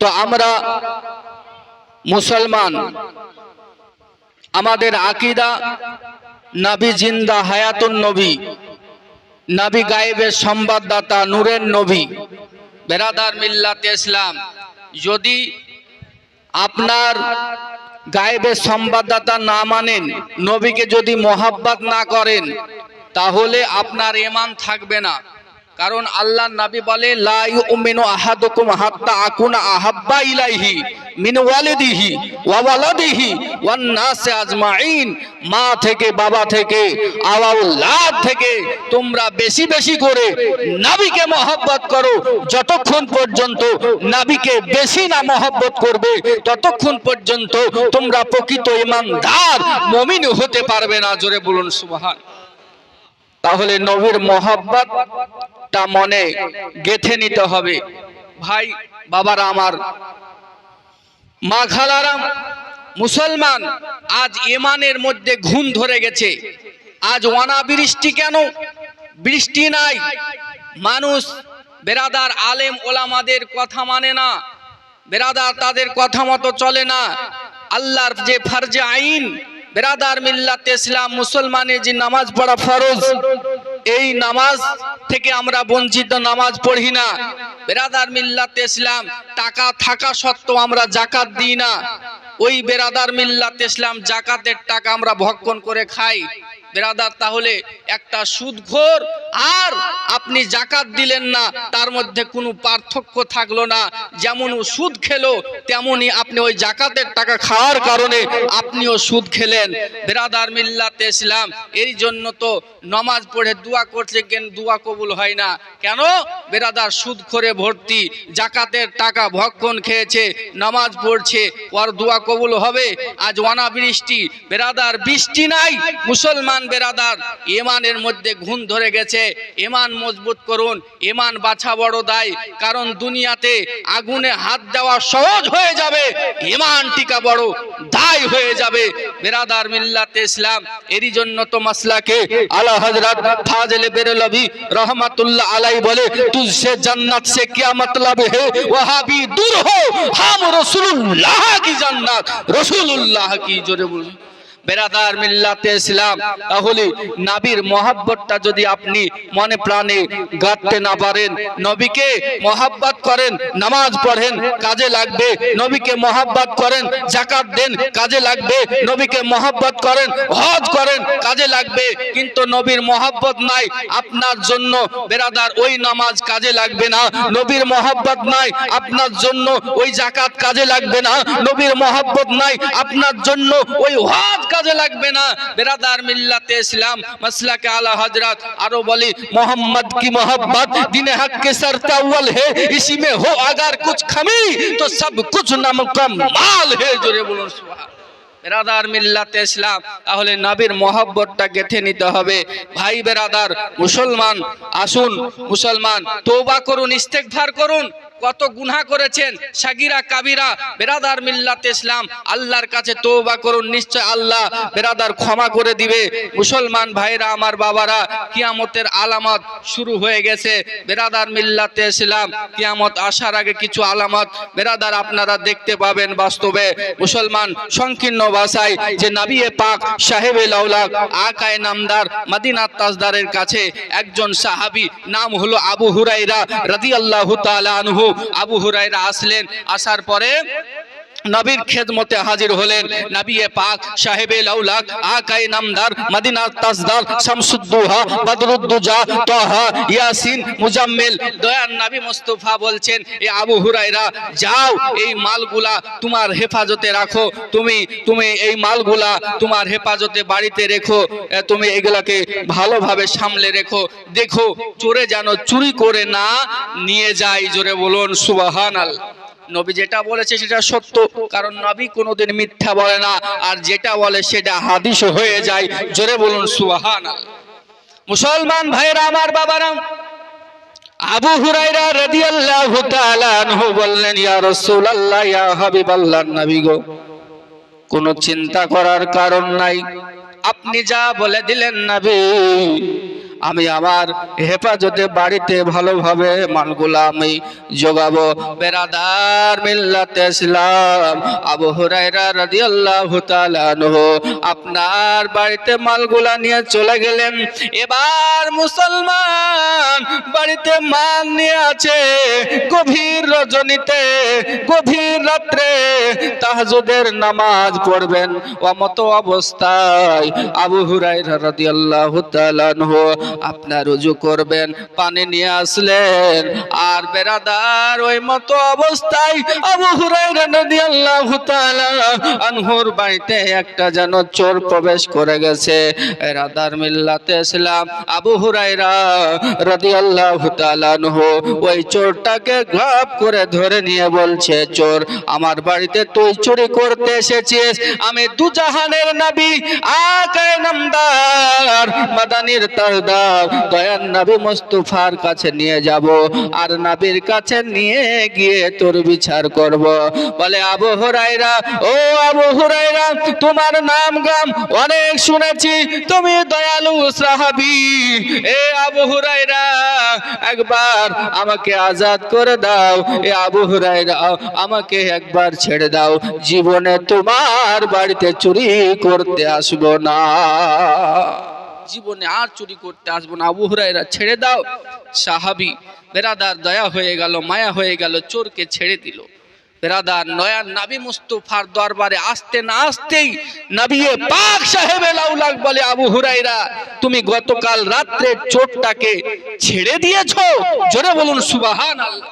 তো আমরা মুসলমান। আমাদের আকিদা, নাবি জিন্দা হায়াতুন নবী, নাবি গায়েবের সংবাদদাতা নূরের নবী, বেরাদার মিল্লাতে ইসলাম। যদি আপনার গায়েবের সংবাদদাতা না মানেন, নবীকে যদি মোহাব্বত না করেন, তাহলে আপনার ইমান থাকবে না। কারণ আল্লাহ নাবি বলে, লা ইউমিনু আহাদুকুম হাত্তা আকুনা আহাব্বা ইলাইহি মিন ওয়ালিদিহি মা থেকে বাবা থেকে আওলাদ থেকে তোমরা বেশি বেশি করে নবীকে মহব্বত করো। যতক্ষণ পর্যন্ত নাবিকে বেশি না মহব্বত করবে, ততক্ষণ পর্যন্ত তোমরা প্রকৃত ইমানদার, মুমিন হতে পারবে না। জোরে বলুন, সুবহান। তাহলে নবীর মহব্বতটা মনে গেথে নিতে হবে। ভাই, বাবারা আমার, মা খালারাম মুসলমান, আজ ইমানের মধ্যে ঘুম ধরে গেছে। আজ অনাবৃষ্টি কেন? বৃষ্টি নাই। মানুষ, বেরাদার, আলেম ওলামাদের কথা মানে না। বেরাদার তাদের কথা মতো চলে না। আল্লাহর যে ফারজে আইন বেরাদার মিল্লাতে ইসলাম, মুসলমানের যে নামাজ পড়া ফরজ, এই নামাজ থেকে আমরা বঞ্চিত, নামাজ পড়ি না। বেরাদার মিল্লাতে ইসলাম, টাকা থাকা সত্ত্বেও আমরা জাকাত দিই না। ওই বেরাদার মিল্লাতে ইসলাম জাকাতের টাকা আমরা ভক্ষণ করে খাই। বেরাদার, তাহলে একটা সুদখোর আর আপনি জাকাত দিলেন না, তার মধ্যে কোনো পার্থক্য থাকল না। যেমন ও সুদ খেলো, তেমনি আপনি ওই জাকাতের টাকা খাওয়ার কারণে আপনিও সুদ খেলেন। বেরাদার মিল্লাতে ইসলাম এর জন্য তো নমাজ পড়ে দোয়া করছে, কেন দোয়া কবুল হয় না? কেন? বেরাদার সুদ করে ভর্তি, জাকাতের টাকা ভক্ষণ খেয়েছে, নামাজ পড়ছে, ওর দোয়া কবুল হবে। আজ অনাবৃষ্টি, বেরাদার বৃষ্টি নাই, মুসলমান বেরাদার ইমানের মধ্যে ঘুম ধরে গেছে। ইমান মজবুত করুন ইমান বাছা বড় দায়, কারণ দুনিয়াতে আগুনে হাত দেওয়া সহজ হয়ে যাবে ইমান টিকা বড় দায় হয়ে যাবে। বেরাদার মিল্লাতে ইসলাম, এরই জন্য তো মাসলাকে আলা হজরত ফাজেল বেরলভি রহমাতুল্লাহ আলাই বলে তুঝসে জান্নাত, সে কিয়া মতলব হে ওয়াহাবি, দূর হো, হাম রসুল্লাহ কি জান্নাত? রসুল্লাহ কি জোরে বলুন বেরাদার মিল্লাতে ইসলাম তাহলে নাবির মহাব্বতটা যদি আপনি মনে প্রাণে গাঁথতে না পারেন, নবীকে মহাব্বত করেন, নামাজ পড়েন, কাজে লাগবে, নবীকে মহাব্বত করেন জাকাত দেন, কাজে লাগবে, নবীকে মহাব্বত করেন, হজ করেন, কাজে লাগবে, কিন্তু নবীর মহাব্বত নাই, আপনার জন্য বেরাদার ওই নামাজ কাজে লাগবে না, নবীর মহাব্বত নাই, আপনার জন্য ওই জাকাত কাজে লাগবে না, নবীর মহাব্বত নাই, আপনার জন্য ওই হজ কাজে লাগবে না। বেরাদার মিল্লাতে ইসলাম, মাসলাকে আলা হযরত, আরও বলি, মোহাম্মদ কি মোহাব্বত? দিনে হক কে সরতাউল হে, ইসি মে হো আগার কুছ খামি? তো সব কুছ নাম কম মাল হে, জোরে বলুন, সুবহান। বেরাদার মিল্লাতে ইসলাম, তাহলে নবীর মহব্বতটা গেথে নিতে হবে। ভাই বেরাদার, মুসলমান, আসুন, মুসলমান তৌবা করুন ইস্তেকভার করুন। কত গুনা করেছেন সাগিরা, কাবিরা, বেরাদার মিল্লাত ইসলাম। আল্লাহর কাছে তওবা করুন, নিশ্চয় আল্লাহ বেরাদার ক্ষমা করে দিবে। মুসলমান ভাইরা, আমার বাবারা, কিয়ামতের আলামত শুরু হয়ে গেছে। বেরাদার মিল্লাতে ইসলাম, কিয়ামত আসার আগে কিছু আলামত বেরাদার আপনারা দেখতে পাবেন বাস্তবে। মুসলমান সংকীর্ণ ভাষায় যে নাবিয়ে পাক সাহেবে লাউলাক আকায় নামদার মদিনাত তাজদারের কাছে একজন সাহাবী, নাম হলো আবু হুরাইরা রাদিয়াল্লাহু তাআলা আনহু। আবু হুরাইরা আসলেন আসার পরে নবীর খেদমতে হাজির হলেন। নবিয়ে পাক সাহেবে লাউলাক আকাই নামদার তাজদার, শামসুদ্দুহা, বদরুদ্দুজা, তাহা, ইয়াসিন, মুজাম্মিল। দয়ার নবী মুস্তাফা বলছেন, এ আবু হুরাইরা যাও, এই মালগুলা তোমার হেফাজতে রাখো। তুমি তুমি এই মালগুলা তোমার হেফাজতে বাড়িতে রেখো। তুমি এগুলাকে ভালোভাবে সামলে রেখো। দেখো, চোরে যেন চুরি করে না নিয়ে যায়। জোরে বলুন, সুবহানাল্লাহ। নবী যেটা বলেছে সেটা সত্য, কারণ নবী কোনোদিন মিথ্যা বলে না, আর যেটা বলে সেটা হাদিস হয়ে যায়। জোরে বলুন সুবহান মুসলমান ভাইরা আমার বাবারা, আবু হুরাইরা রাদিয়াল্লাহু তাআলা আনহু বললেন, ইয়া রাসূলুল্লাহ, ইয়া হাবিবাল্লাহ নবী গো, কোনো চিন্তা করার কারণ নাই। আপনি যা বলে দিলেন নবী আমি আমার হেফাজতে বাড়িতে ভালোভাবে মালগুলা আমি যোগাবো বেরাদার মিল্লাতে ইসলাম, আবু হুরাইরা রাদিয়াল্লাহু তাআলা আনহু, আপনার বাড়িতে মালগুলা নিয়ে চলে গেলেন। এবার মুসলমান বাড়িতে মাল নিয়ে আছে, গভীর রজনীতে, গভীর রাত্রে তাহাজুদের নামাজ পড়বেন। অমত অবস্থায় আবু হুরাইরা রাদিয়াল্লাহু তাআলা আনহু আপনার রুজু করবেন, পানি নিয়ে আসলেন। আর বেরাদার ওই মতো অবস্থায় আবু হুরাইরা রাদিয়াল্লাহু তাআলা আনহুর বাড়িতে একটা যেন চোর প্রবেশ করে গেছে। রাদার মিল্লাতে ইসলাম আবু হুরাইরা রাদিয়াল্লাহু তাআলা আনহু ওই চোরটাকে ঘাপ করে ধরে নিয়ে বলছে, চোর, আমার বাড়িতে তুই চুরি করতে এসেছিস। আমি দুজাহানের নবী, আকায় নামদার, মাদানির তারদার দয়ার নবী মুস্তাফার কাছে নিয়ে যাব, আর নবীর কাছে নিয়ে গিয়ে তোর বিচার করব। বলে, আবু হুরাইরা ও আবু হুরাইরা তোমার নাম গাম অনেক শুনেছি, তুমি দয়ালু সাহাবী। এ আবু হুরাইরা একবার আমাকে আজাদ করে দাও, এ আবু হুরাইরা আমাকে একবার ছেড়ে দাও, জীবনে তোমার বাড়িতে চুরি করতে আসব না। জীবনে আর চুরি করতে আসব না। আবু হুরাইরা ছেড়ে দাও। সাহাবি বেরাদার দয়া হয়ে গেল, মায়া হয়ে গেল, চোরকে ছেড়ে দিল। বেরাদার নয়ার নাবি মুস্তফার দরবারে আসতে না আসতেই নাবিয়ে পাক সাহেবে লাউলাক বলে, আবু হুরাইরা তুমি গতকাল রাত্রে চোরটাকে ছেড়ে দিয়েছ? জোরে বলুন সুবাহান আল্লাহ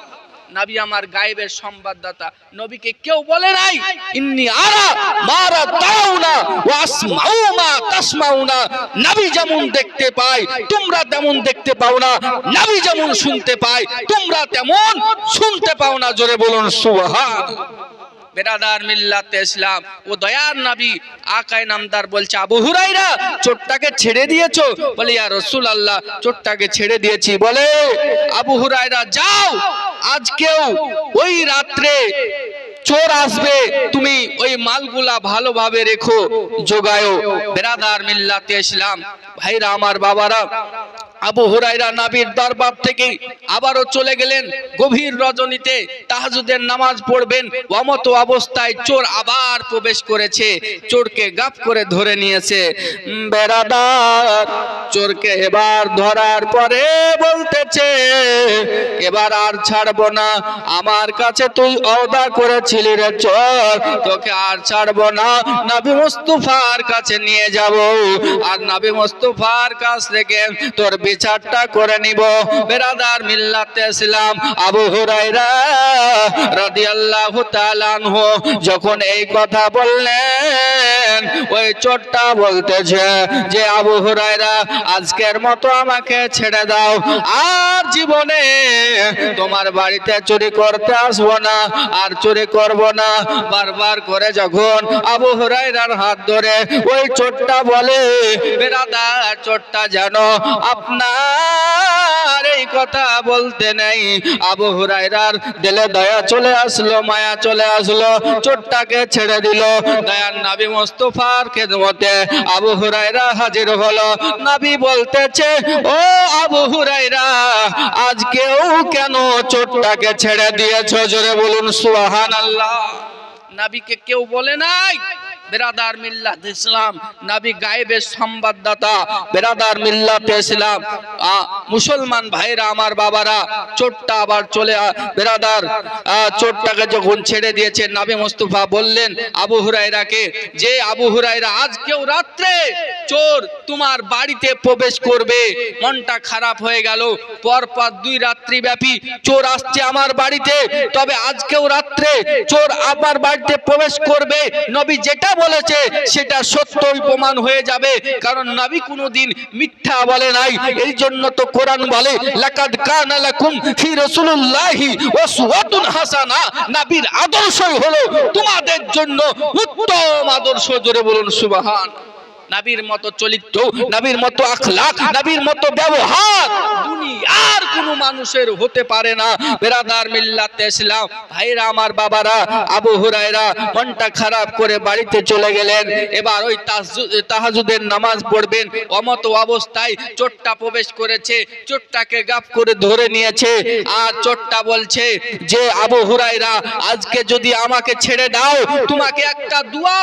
নবী আমার গায়েবের সংবাদদাতা। নবীকে কেউ বলে নাই, ইন্নি আরা মারা তাওনা ওয়া আসমাউ মা তাসমাউনা। নবী যেমন দেখতে পায়, তোমরা তেমন দেখতে পাও না। নবী যেমন শুনতে পায়, তোমরা তেমন শুনতে পাও না। জোরে বলুন সুবহান বেরাদার মিল্লাতে ইসলাম। ও দয়ার নবী আকায় নামদার বলছে, আবু হুরাইরা চোরটাকে ছেড়ে দিয়েছ? বলে, ইয়া রসুল আল্লাহ চোরটাকে ছেড়ে দিয়েছি। বলে, আবু হুরাইরা যাও আজকেও ওই রাত্রে চোর আসবে, তুমি ওই মালগুলা ভালোভাবে রেখো যোগায়ও বেরাদার মিল্লাতে ইসলাম, ভাইরা আমার বাবারা আবু হুরাইরা নাবির দরবার থেকে আবারও চলে গেলেন গভীর রজনীতে। তাহাজুদের নামাজ পড়বেন, অমত অবস্থায় চোর আবার প্রবেশ করেছে, চোরকে গাপ করে ধরে নিয়েছে। বেড়াদার চোরকে এবার ধরার পরে বলতেছে, এবার আর ছাড়বো না, আমার কাছে তুই অদা করেছিলি রে চোর, তোকে আর ছাড়বো না, নবী মুস্তাফার কাছে নিয়ে যাব। আর নবী মুস্তাফার কাছ থেকে তোর বিচারটা করে নিব। বেরাদার মিল্লাতে ইসলাম আবু হুরাইরা রাদিয়াল্লাহু তাআলা আনহু। যখন এই কথা বললেন, ওই চোরটা বলতেছে যে, আবু হুরাইরা আজকের মতো আমাকে ছেড়ে দাও। আর জীবনে তোমার বাড়িতে চুরি করতে আসব না, আর চুরি করব না। বারবার করে যখন আবু হুরাইরার হাত ধরে ওই চোরটা বলে, বেরাদার, চোরটা জানো আপনার এই কথা বলতে নেই। আবু হুরাইরার দিলে দয়া চলে আসলো, মায়া চলে আসলো, চোরটাকে ছেড়ে দিল। দয়ার নাবি মোস্তফার খেদমতে আবু হুরাইরা হাজির হলো। নাবি বলতেছে, ও আবু হুরাইরা আজকেও কেন চোরটাকে ছেড়ে দিয়েছ? জোরে বলুন সুহান আল্লাহ নাবিকে কেউ বলে নাই? বেরাদার মিল্লাত ইসলাম নাবি গায়েবের সংবাদদাতা বেরাদার মিল্লাত ইসলাম মুসলমান ভাইরা আমার বাবারা চোরটা আবার চলে বেরাদার আ, চোরটাকে যখন ছেড়ে দিয়েছে নাবি মুস্তফা বললেন আবু হুরাইরাকে যে আবু হুরাইরা আজকেও রাত্রে চোর তোমার বাড়িতে প্রবেশ করবে মনটা খারাপ হয়ে গেল। পরপর দুই রাত্রি ব্যাপী চোর আসছে আমার বাড়িতে তবে আজকেও রাত্রে চোর আমার বাড়িতে প্রবেশ করবে। নবী যেটা বলেছে, সেটা সত্যই প্রমাণ হয়ে যাবে। কারণ নাবি কোনোদিন মিথ্যা বলে নাই। এই জন্য তো কোরআন বলে, লাকাদ কানা লাকুম ফি রাসূলুল্লাহি উসওয়াতুন হাসানা। নবীর আদর্শই হলো তোমাদের জন্য উত্তম আদর্শ। জোরে বলুন, সুবহান। নাবির মতো চরিত্র, নাবির মতো আখলাক নাবির মতো ব্যবহার দুনিয়ার কোনো মানুষের হতে পারে না। বেরাদার মিল্লাতে ইসলাম, ভাইরা আমার বাবারা, আবু হুরায়রা মনটা খারাপ করে বাড়িতে চলে গেলেন। এবার ওই তাহাজুদের নামাজ পড়বেন। অমত অবস্থায় চোরটা প্রবেশ করেছে, চোরটাকে গাপ করে ধরে নিয়েছে আর চোরটা বলছে যে, আবু হুরায়রা, আজকে যদি আমাকে ছেড়ে দাও, তোমাকে একটা দুয়া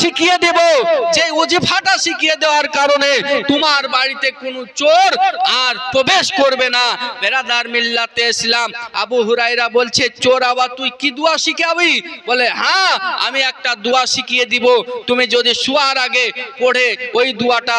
শিখিয়ে দেব। যে ওজিফাটা শিখিয়ে দেওয়ার কারণে তোমার বাড়িতে কোনো চোর আর প্রবেশ করবে না। বেরাদার মিল্লাতে ইসলাম আবু হুরাইরা বলছে, চোর আবার তুই কি দোয়া শিখাবি? বলে হ্যাঁ আমি একটা দোয়া শিখিয়ে দিব। তুমি যদি শুয়ার আগে পড়ে ওই দোয়াটা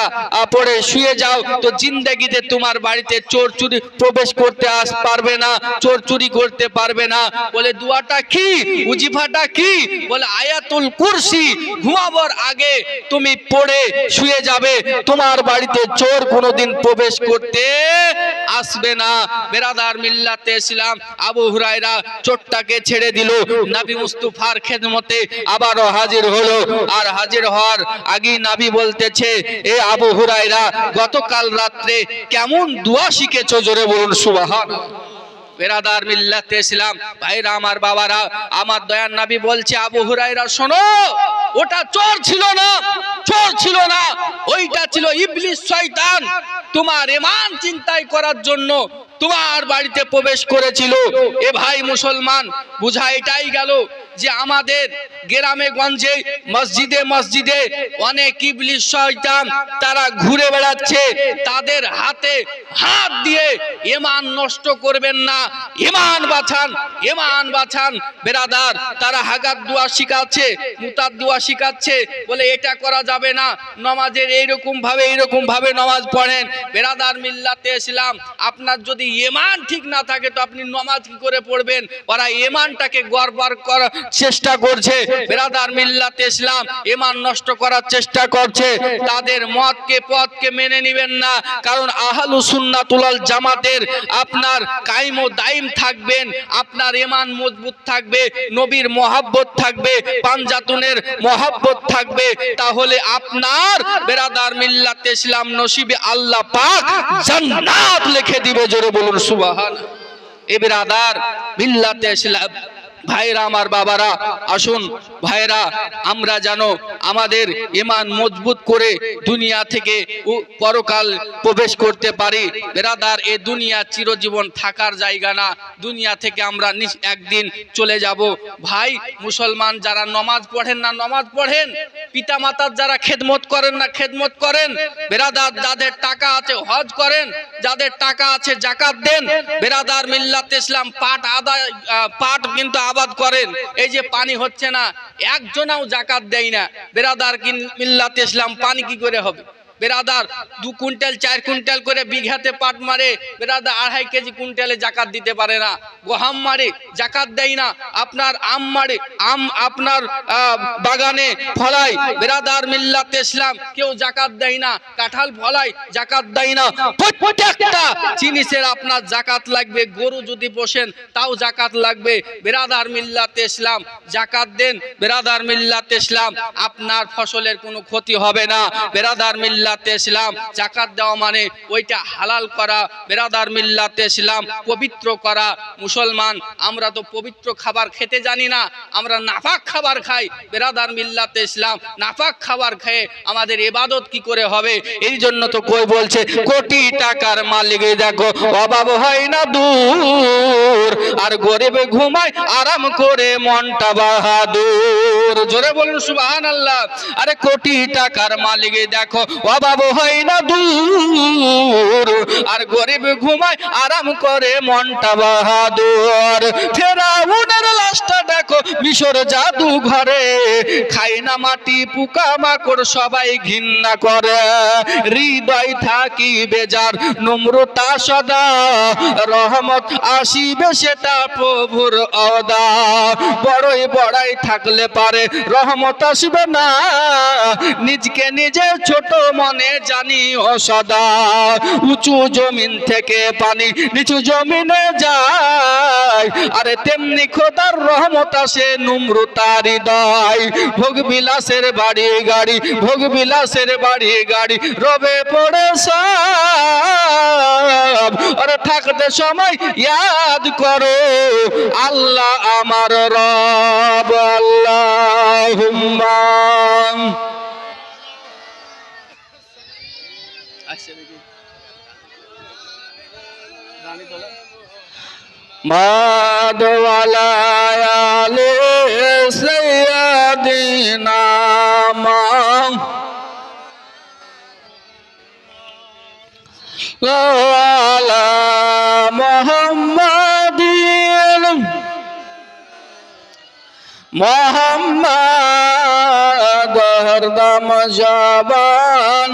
পড়ে শুয়ে যাও, তো জিন্দেগিতে তোমার বাড়িতে চোর চুরি প্রবেশ করতে আস, পারবে না, চোর চুরি করতে পারবে না। বলে, দোয়াটা কি? উজিফাটা কি? বলে, আয়াতুল কুরসি, ঘুমাবার আগে তুমি পড়ে শুয়ে যাবে। তোমার বাড়িতে চোর কোনোদিন প্রবেশ করতে আসবে না। বেরাদার মিল্লাতে ইসলাম আবু হুরায়রা চোরটাকে ছেড়ে দিল। নবী মুস্তাফার খেদমতে আবারও হাজির হলো। আর হাজির হওয়ার আগে নাবি বলতেছে, এ আবু হুরায়রা, গতকাল রাত্রে কেমন দোয়া শিখেছো জোরে বলুন সুবহান বেরাদার মিল্লাতে ইসলাম ভাইরা, আমার বাবারা, আমার দয়ার নাবি বলছে, আবু হুরাইরা শোনো, ওটা চোর ছিল না, চোর ছিল না, ওইটা ছিল ইবলিস শয়তান। তোমার এমান চিন্তাই করার জন্য তোমার বাড়িতে প্রবেশ করেছিল। এ ভাই মুসলমান, বুঝা এটাই গেল। যে আমাদের গ্রামে, গঞ্জে, মসজিদে মসজিদে অনেক ইবলিস শয়তান তারা ঘুরে বেড়াচ্ছে। তাদের হাতে হাত দিয়ে ইমান নষ্ট করবেন না। ইমান বাছান ইমান বাছান বেরাদার, তারা হাগাত দোয়া শিখাচ্ছে মুতার দোয়া শিখাচ্ছে। বলে, এটা করা যাবে না। নমাজের এইরকম ভাবে এইরকম ভাবে নমাজ পড়েন। বেরাদার, মিল্লাতে ইসলাম আপনার যদি ইমান ঠিক না থাকে, তো আপনি নমাজ কি করে পড়বেন? ওরা ইমানটাকে গড়বার করার চেষ্টা করছে। বেরাদার মিল্লাতে ইসলাম ইমান নষ্ট করার চেষ্টা করছে। তাদের মতকে পথকে মেনে নেবেন না। কারণ আহলু সুন্নাতুলাল জামাতের আপনার কাইম ও দাইম থাকবেন, আপনার ইমান মজবুত থাকবে, নবীর মহাব্বত থাকবে, পাঞ্জাতুনের মহাব্বত থাকবে। তাহলে আপনার বেরাদার মিল্লাতে ইসলাম নসিবে আল্লাহ পাক জান্নাত লিখে দিবে। জোরে বলুন সুবহান এ বেরাদার মিল্লাতে ইসলাম ভাইরা, আমার বাবারা, আসুন, ভাইরা, আমরা যেন আমাদের ইমান মজবুত করে দুনিয়া থেকে পরকাল প্রবেশ করতে পারি। বেরাদার, এ দুনিয়া চিরজীবন থাকার জায়গা না। দুনিয়া থেকে আমরা একদিন চলে যাব। ভাই, মুসলমান যারা নমাজ পড়েন না, নমাজ পড়েন। পিতা মাতার যারা খেদমত করেন না, খেদমত করেন। বেরাদার, যাদের টাকা আছে, হজ করেন। যাদের টাকা আছে, জাকাত দেন। বেরাদার মিল্লাত ইসলাম পাঠ আদায় পাঠ কিন্তু আবাদ করেন, এই যে পানি হচ্ছে না, একজনাও জাকাত দেয় না। বেরাদার মিল্লাত ইসলাম, পানি কি করে হবে? বেরাদার, দু কুইন্টাল, চার কুইন্টাল করে বিঘাতে পাট মারে, বেরাদার আড়াই কেজি কুইন্টালে জাকাত দিতে পারে না। গহাম মারে, জাকাত দেয় না। আপনার আম মারে, আম আপনার বাগানে ফলাই বেরাদার মিল্লাত ইসলাম, কেউ জাকাত দেয় না। কাঁঠাল ফলাই জাকাত দেয় না। প্রত্যেকটা জিনিসের আপনার জাকাত লাগবে। গরু যদি পোষেন, তাও জাকাত লাগবে। বেরাদার মিল্লাত ইসলাম, জাকাত দেন। বেরাদার মিল্লাত ইসলাম, আপনার ফসলের কোনো ক্ষতি হবে না। বেরাদার মিল্লাত ইসলাম জাকাত দেওয়া মানে ওইটা হালাল করা, বেরাদার মিল্লাত ইসলাম পবিত্র করা। মুসলমান, আমরা তো পবিত্র খাবার খেতে জানি না, আমরা নাফাক খাবার খাই, বেরাদার মিল্লাত ইসলাম নাফাক খাবার খেয়ে আমাদের এবাদত কি করে হবে? এই জন্য তো কই বলছে, কোটি টাকার মালিক দেখো, অভাব হয় না দূর, আর গরিবে ঘুমায় আরাম করে মনটা বাহাদুর। জোরে বলুন সুবাহান আল্লাহ আরে কোটি টাকার মালিক দেখো অভাব হয় না দূর। আর গরিব ঘুমায় আরাম করে মনটা বাহাদুর। ফেরাউনের লাশটা দেখো, মিশর জাদু ঘরে খাই না মাটি, পোকা মাকড় সবাই ঘৃণা করে। হৃদয় থাকি বেজার, নম্রতা সদা। রহমত আসিবে সেটা প্রভুর অদা। বড়ই বড়াই থাকলে পারে, রহমত আসবে না। নিজকে নিজে ছোট মনে জানি ও সদা। উঁচু জমিন থেকে পানি, নিচু জমিনে যায়। আরে তেমনি খোদার রহমত আসে আসে নুমরুতার হৃদয় ভোগ বিলাসের বাড়ি গাড়ি, ভোগ বিলাসের বাড়ি গাড়ি, রবে পড়ে সব। আর থাকতে সময় ইয়াদ করো, আল্লাহ আমার রব আল্লাহ মাদওয়ালায়ালে সৈয়দিনা মা ওয়ালা মোহাম্মদিন। মোহাম্মদ হরদম জবান।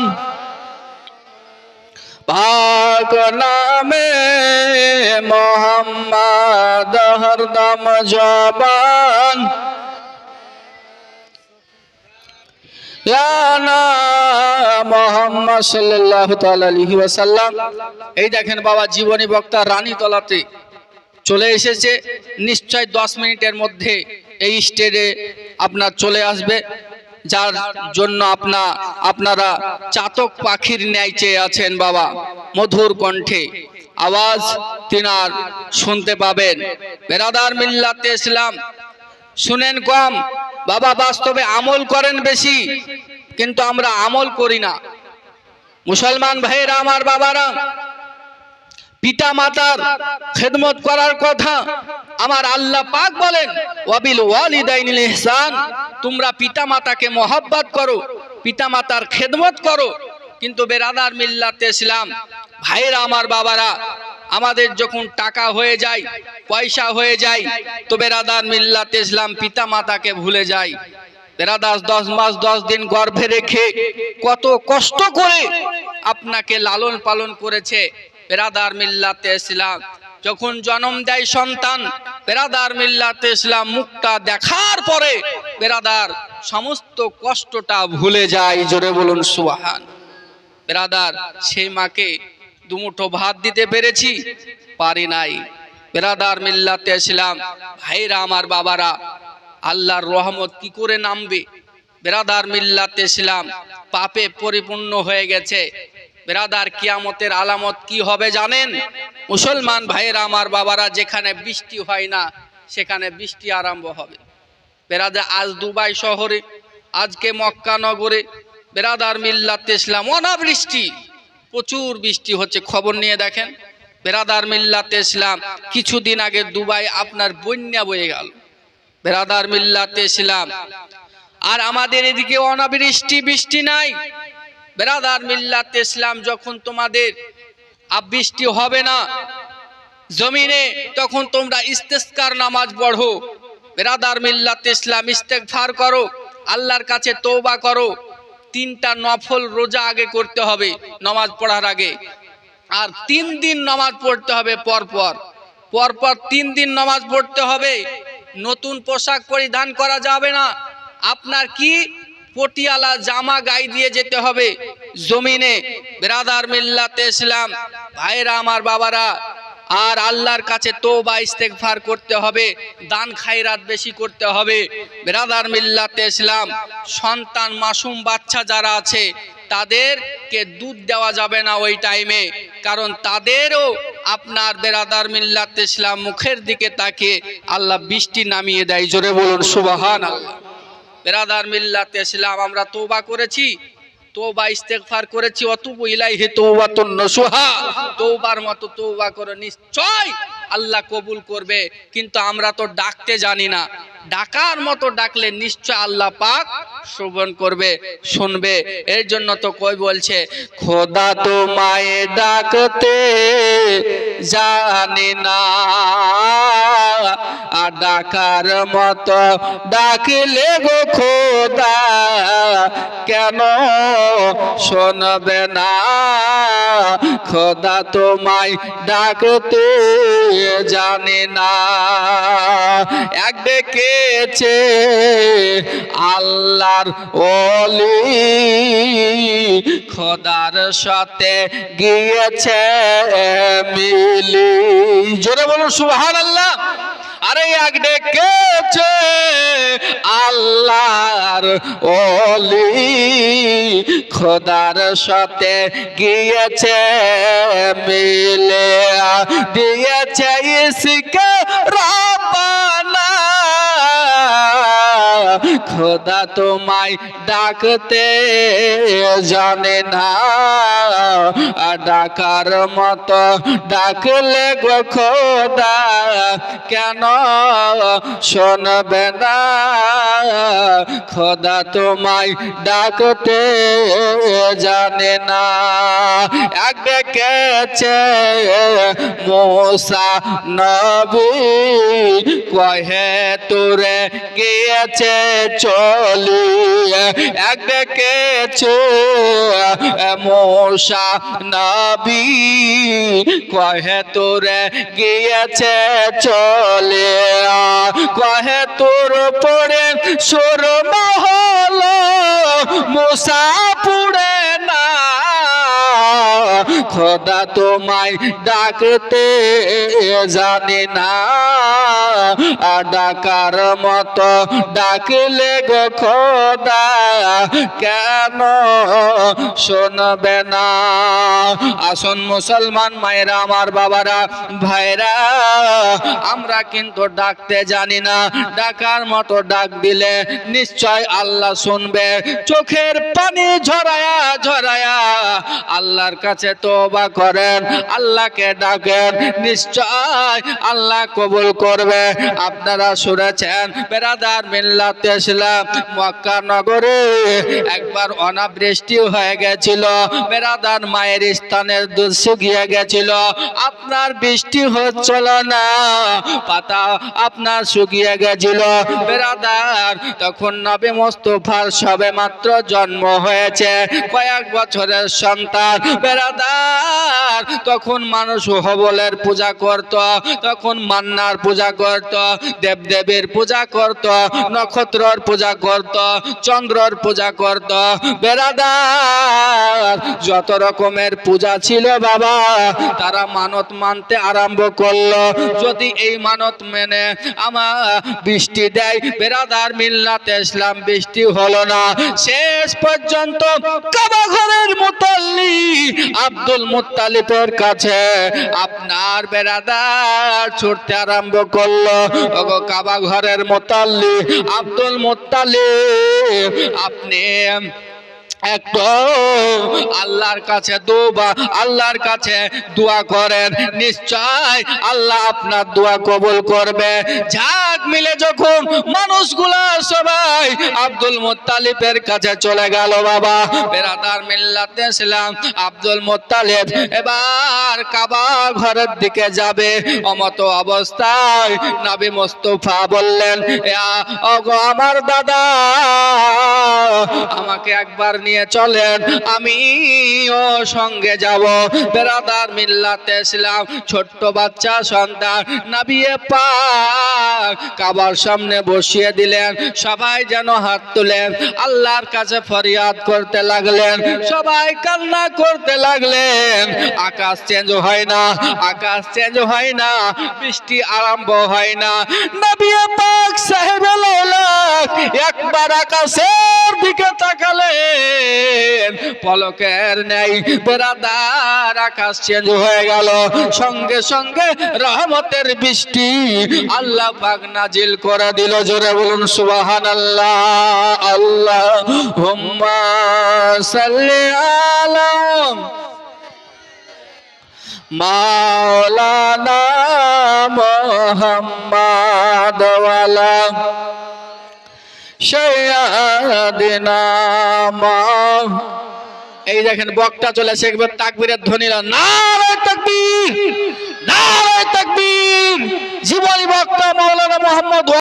পাক নামে মোহাম্মদ হরদম জবান। এই দেখেন বাবা, জীবনী বক্তা রানী তলাতে চলে এসেছে। নিশ্চয় দশ মিনিটের মধ্যে এই স্টেজে আপনার চলে আসবে। যার জন্য আপনা, আপনারা চাতক পাখির ন্যায় চেয়ে আছেন বাবা, মধুর কণ্ঠে। আওয়াজ তিনার শুনতে পাবেন। বেরাদার মিল্লাতে ইসলাম, শুনেন কম, বাবা বাস্তবে আমল করেন বেশি, কিন্তু আমরা আমল করি না। মুসলমান ভাইয়েরা, আমার বাবারা পিতা মাতার খেদমত করার কথা আমার আল্লাহ পাক বলেন, ওয়াবিল ওয়ালিদাইনিল ইহসান, তোমরা পিতা মাতাকে মহব্বত করো পিতা মাতার খেদমত করো, কিন্তু বেরাদার মিল্লাতে ইসলাম ভাইয়েরা, আমার বাবারা, আমাদের যখন টাকা হয়ে যায়, পয়সা হয়ে যায়, তো বেরাদার মিল্লাতে ইসলাম পিতা মাতাকে ভুলে যায়। বেরাদাস দশ মাস, দশ দিন গর্ভে রেখে কত কষ্ট করে আপনাকে লালন পালন করেছে বেরাদার মিল্লাতে ইসলাম যখন জন্ম দেয় সন্তান, বেরাদার মিল্লাতে ইসলাম মুখটা দেখার পরে বেরাদার সমস্ত কষ্টটা ভুলে যায়। জোরে বলুন সুহান বেরাদার সেই মাকে দুমুঠো ভাত দিতে পেরেছি, পারি নাই। বেরাদার মিল্লাতে ইসলাম ভাইরা আমার বাবারা, আল্লাহর রহমত কি করে নামবে? বেরাদার মিল্লাতে ইসলাম পাপে পরিপূর্ণ হয়ে গেছে। বেরাদার কিয়ামতের আলামত কি হবে জানেন? মুসলমান ভাইয়েরা আমার বাবারা, যেখানে বৃষ্টি হয় না, সেখানে বৃষ্টি আরম্ভ হবে। বেরাদা, আজ দুবাই শহরে, আজকে মক্কা নগরে, বেরাদার মিল্লাতে ইসলাম অনাবৃষ্টি। প্রচুর বৃষ্টি হচ্ছে, খবর নিয়ে দেখেন। বেরাদার মিল্লাতে ইসলাম কিছুদিন আগে দুবাই আপনার বন্যা বয়ে গেল। বেরাদার মিল্লাতে ইসলাম আর আমাদের এদিকে অনাবৃষ্টি, বৃষ্টি নাই। বেরাদার মিল্লাতে ইসলাম যখন তোমাদের বৃষ্টি হবে না, জমিনে তখন তোমরা ইস্তেস্কার নামাজ পড়ো। বেরাদার মিল্লাতে ইসলাম ইস্তেকফার করো, আল্লাহর কাছে তৌবা করো। তিনটা নফল রোজা আগে করতে হবে নামাজ পড়ার আগে। আর তিন দিন নামাজ পড়তে হবে পরপর। পরপর তিন দিন নামাজ পড়তে হবে, নতুন পোশাক পরিধান করা যাবে না। আপনার কি পটিয়ালা জামা গায়ে দিয়ে যেতে হবে? জমিনে। বেরাদার মিল্লাতে ইসলাম, ভাইরা আমার বাবারা আর আল্লাহর কাছে তোবা ইস্তেগফার করতে হবে, দান খায়রাত বেশি করতে হবে। বেরাদার মিল্লাতে ইসলাম, সন্তান, মাসুম বাচ্চা যারা আছে, তাদেরকে দুধ দেওয়া যাবে না ওই টাইমে কারণ তাদেরও আপনার বেরাদার মিল্লাতে ইসলাম মুখের দিকে তাকিয়ে আল্লাহ বৃষ্টি নামিয়ে দেয়। জোরে বলুন সুবাহান আল্লাহ বেরাদার মিল্লাতে ইসলাম, আমরা তোবা করেছি। তোবা ইস্তেগফার করেছি, অতুবু ইলাইহি তওবাতুন নসুহা। তওবার মতো তওবা করে, নিশ্চয় আল্লাহ কবুল করবে। কিন্তু আমরা তো ডাকতে জানি না। ডাকার মতো ডাকলে নিশ্চয় আল্লাহ পাক শ্রবণ করবে, শুনবে। এর জন্য তো কই বলছে, খোদা তোমায় ডাকতে জানি না। ডাকার মতো ডাকলে গো খোদা, কেন শোনবে না? খোদা তোমায় ডাকতে জানে না। এক ডেকেছে আল্লাহর ওলি, খোদার সাথে গিয়েছে মিলি জোরে বলুন সুহান আল্লাহ আরে এক ডেকেছে আল্লাহর ওলি। খোদার সাথে গিয়েছে মিলে দিয়েছে ইসকে রাবানা খোদা তোমায় ডাকতে জানে না। ডাকার মতো ডাকলে গো খোদা, কেন শোনবে না? খোদা তোমায় ডাকতে জানে না। এক মোসা নবী, কহে তোরে গিয়েছে চলি, এক ডেকেছে মোসা নাবি। কহে তোরে গিয়েছে চলে, কহে তোর পরে সুর মহল। মোসা খোদা তোমায় ডাকতে জানে না। ডাকার মতো ডাকলে গো খোদা, কেন শোনবে না? আসুন মুসলমান মায়েরা, আমার বাবারা, ভাইরা, আমরা কিন্তু ডাকতে জানি না। ডাকার মতো ডাক দিলে নিশ্চয় আল্লাহ শুনবে। চোখের পানি ঝরায়া ঝরায়া আল্লাহর কাছে তোবা করেন, আল্লাহকে ডাকেন, নিশ্চয় আল্লাহ কবুল করবে। আপনারা শুনেছেন, বেরাদার মিল্লাতে ইসলাম মক্কা নগরে একবার অনাবৃষ্টি হয়ে গেছিল, বেরাদার মায়ের স্থানের দুধ শুকিয়ে গেছিল, আপনার বৃষ্টি হচ্ছিল না, পাতা আপনার শুকিয়ে গেছিল। বেরাদার, তখন নবী মোস্তফার সবে মাত্র জন্ম হয়েছে, কয়েক বছরের সন্তান। বেরাদার তখন মানুষ হবলের পূজা করত, তখন মান্নার পূজা করত, দেবদেবীর পূজা করত, নক্ষত্রর পূজা করত, চন্দ্রর পূজা করত। বেরাদার যত রকমের পূজা ছিল বাবা, তারা মানত মানতে আরম্ভ করল। যদি এই মানত মেনে আমার বৃষ্টি দেয় বেরাদার মিল্লাতে ইসলাম বৃষ্টি হলো না। শেষ পর্যন্ত কাবা ঘরের মুতাল্লি মুত্তালিবের কাছে আপনার বেড়াদার ছুটতে আরম্ভ করল। কাবা ঘরের মুতাল্লি আব্দুল মুতালিব আপনি একটু আল্লাহর কাছে দোবা আল্লাহর কাছে দোয়া করেন। নিশ্চয় আল্লাহ আপনার দোয়া কবুল করবে। ঝাঁক মিলে যখন মানুষগুলা সবাই আব্দুল কাছে চলে গেল বাবা। মিল্লাতে ছিলাম আব্দুল মোত্তালিব এবার কাবা ঘরের দিকে যাবে। অমত অবস্থায় নবী মোস্তফা বললেন "ইয়া, ওগো আমার দাদা আমাকে একবার নিয়ে চলেন আমিও সঙ্গে যাব। বেরাদার মিল্লাতে ইসলাম ছোট্ট বাচ্চা সন্তান নাবিয়ে পাক। কাবার সামনে বসিয়ে দিলেন, সবাই যেন হাত তুলেন, আল্লাহর কাছে ফরিয়াদ করতে লাগলেন, সবাই কান্না করতে লাগলেন। আকাশ চেঞ্জ হয় না, আকাশ চেঞ্জ হয় না, বৃষ্টি আরম্ভ হয় না। নবিয়ে পাক, সাহেব একবার আকাশের দিকে তাকালেন, পলকের নেই বেড়াদার আকাশ চেঞ্জ হয়ে গেল। সঙ্গে সঙ্গে রহমতের বৃষ্টি আল্লাহ পাক নাজিল করে দিল। জোরে বলুন সুবাহান আল্লাহ আল্লাহ হুম্মা সাল্লি আলাম মাওলানা মোহাম্মদ ওয়ালা এই দেখেন বক্তা চলে আসে একবার তাকবিরের ধ্বনিরা নারায় জীবনী বক্তা মাওলানা মোহাম্মদ